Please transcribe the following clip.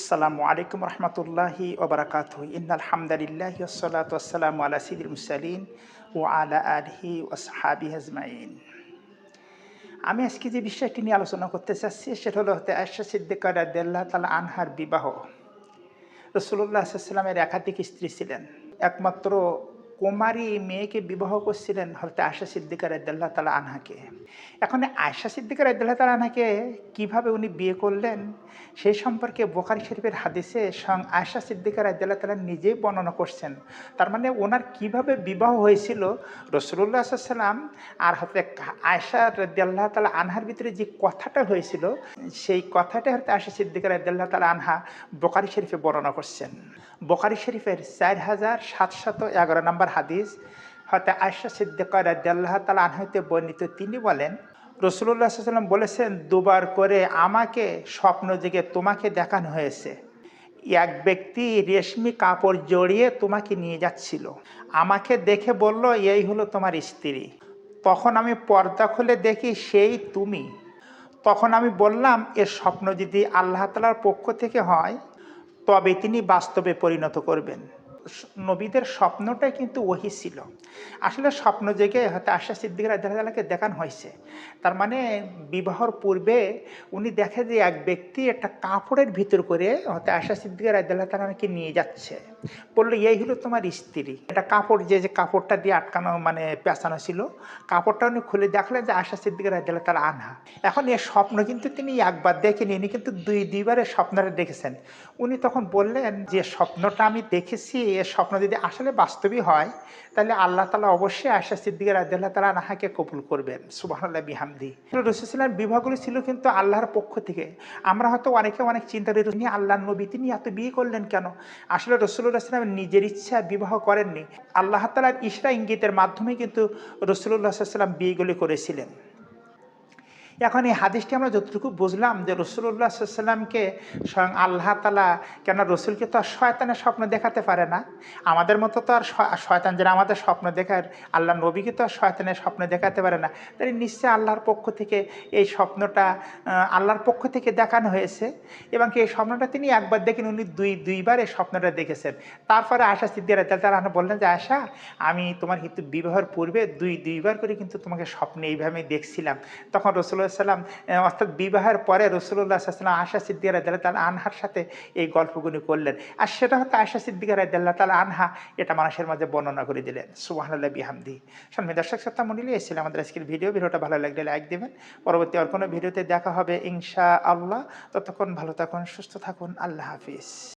আসসালামু আলাইকুম রহমতুল্লাহি ওবরাকাত ইন্নাল হামদালিল্লাহ ওসলাত আসসালাম আলা সিদুল মুসালিন ও আলা আলহি ও সাহাবি হাজমাইন আমি আজকে যে বিষয়টি নিয়ে আলোচনা করতে চাচ্ছি, সেটা হলো হতে আয়সা সিদ্দিকার দেল্লা তালা আনহার বিবাহ। রসুল্লাহ সাল্লামের একাধিক স্ত্রী ছিলেন। একমাত্র কুমারী মেয়েকে বিবাহ করছিলেন হয়তো আয়সা সিদ্দিকার আদাল্লাহ তালা আনহাকে। এখন আয়সা সিদ্দিকার আদাল্লাহ তালা আনহাকে কীভাবে উনি বিয়ে করলেন সেই সম্পর্কে বোখারি শরীফের হাদিসে সং আয়সা সিদ্দিকার আদাল্লাহ তালা নিজেই বর্ণনা করছেন। তার মানে ওনার কীভাবে বিবাহ হয়েছিল রসুল্লাহ সাল্লাম আর হয়তো আয়সা রাদ্দাল্লাহ তালা আনহার ভিতরে যে কথাটা হয়েছিল, সেই কথাটা হয়তো আয়সা সিদ্দিকার আদাল্লাহ তালা আনহা বোকারি শরীফে বর্ণনা করছেন। বোকারি শরীফের চার হাজার সাতশত এগারো নম্বর হাদিস, হয়তো আয়সা সিদ্দিকার আদাল্লাহ তালা আনহাইতে বর্ণিত, তিনি বলেন রসুল্লাহ সাল্লাম বলেছেন, দুবার করে আমাকে স্বপ্ন জেগে তোমাকে দেখানো হয়েছে। এক ব্যক্তি রেশমি কাপড় জড়িয়ে তোমাকে নিয়ে যাচ্ছিল। আমাকে দেখে বলল, এই হলো তোমার স্ত্রী। তখন আমি পর্দা খুলে দেখি সেই তুমি। তখন আমি বললাম, এর স্বপ্ন যদি আল্লাহ তালার পক্ষ থেকে হয়, তবে তিনি বাস্তবে পরিণত করবেন। নবীদের স্বপ্নটাই কিন্তু ওহি ছিল। আসলে স্বপ্ন জেগে হয়তো আশা সিদ্দিক রাজাকে দেখানো হয়েছে। তার মানে বিবাহর পূর্বে উনি দেখে যে এক ব্যক্তি একটা কাপড়ের ভিতর করে হয়তো আশা সিদ্দিক তালাকে নিয়ে যাচ্ছে। বলল, এই হলো তোমার স্ত্রী। এটা কাপড় যে যে কাপড়টা দিয়ে আটকানো মানে পেঁচানো ছিল, কাপড়টা উনি খুলে দেখলেন যে আশা সিদ্দিক রাজাল্লাহ তালা আনহা। এখন এ স্বপ্ন কিন্তু তিনি একবার দেখেনি, উনি কিন্তু দুই, দুইবারের স্বপ্নটা দেখেছেন। উনি তখন বললেন যে, স্বপ্নটা আমি দেখেছি এ স্বপ্ন যদি আসলে বাস্তবই হয়, তাহলে আল্লাহ তালা অবশ্যই আশা সিদ্দিকের আদাল্লাহ তালা নাহাকে কবুল করবেন। সুবাহ বিহামদি। রসুলার বিবাহগুলি ছিল কিন্তু আল্লাহর পক্ষ থেকে। আমরা হয়তো অনেকে অনেক চিন্তা করি তিনি আল্লাহ নবী তিনি এত বিয়ে করলেন কেন? আসলে রসুল্লাহ সাল্লাম নিজের ইচ্ছা বিবাহ করেননি। আল্লাহ তালার ইশরা ইঙ্গিতের মাধ্যমে কিন্তু রসুল্লাহ সাল্লাম বিয়েগুলি করেছিলেন। এখন এই হাদিসটি আমরা যতটুকু বুঝলাম যে রসুল্লাহ সাল্লামকে স্বয়ং আল্লাহ তালা কেন রসুলকে তো আর শয়তানের স্বপ্ন দেখাতে পারে না? আমাদের মতো তো আর শয়তান যারা আমাদের স্বপ্ন দেখার আল্লাহ নবীকে তো আর শয়তানের স্বপ্ন দেখাতে পারে না। তাই নিশ্চয়ই আল্লাহর পক্ষ থেকে এই স্বপ্নটা আল্লাহর পক্ষ থেকে দেখানো হয়েছে এবং এই স্বপ্নটা তিনি একবার দেখেন, উনি দুই, দুইবার এই স্বপ্নটা দেখেছেন। তারপরে আশা সিদ্দিরা তারা বললেন যে আশা আমি তোমার কিন্তু বিবাহের পূর্বে দুই, দুইবার করে কিন্তু তোমাকে স্বপ্নে এইভাবে দেখছিলাম। তখন রসুল্লাহ সাল্লাম অর্থাৎ বিবাহের পরে রসুল্লাহ সাল্লাম আশা সিদ্দিকা রাজ্লাহ তালা আনহার সাথে এই গল্পগুলি করলেন। আর সেটা হয়তো আশা সিদ্দিকা রাজ্লাহ তালা আনহা, এটা মানুষের মাঝে বর্ণনা করে দিলেন। সুবাহান্লাহ বিহামদি। সামনে দর্শক সত্তা মন্ডলী এসেছিল আমাদের আজকের ভিডিও। ভিডিওটা ভালো লাগলে লাইক দেবেন। পরবর্তী আর কোনো ভিডিওতে দেখা হবে ইনশা আল্লাহ ততক্ষণ ভালো থাকুন, সুস্থ থাকুন। আল্লাহ হাফিজ।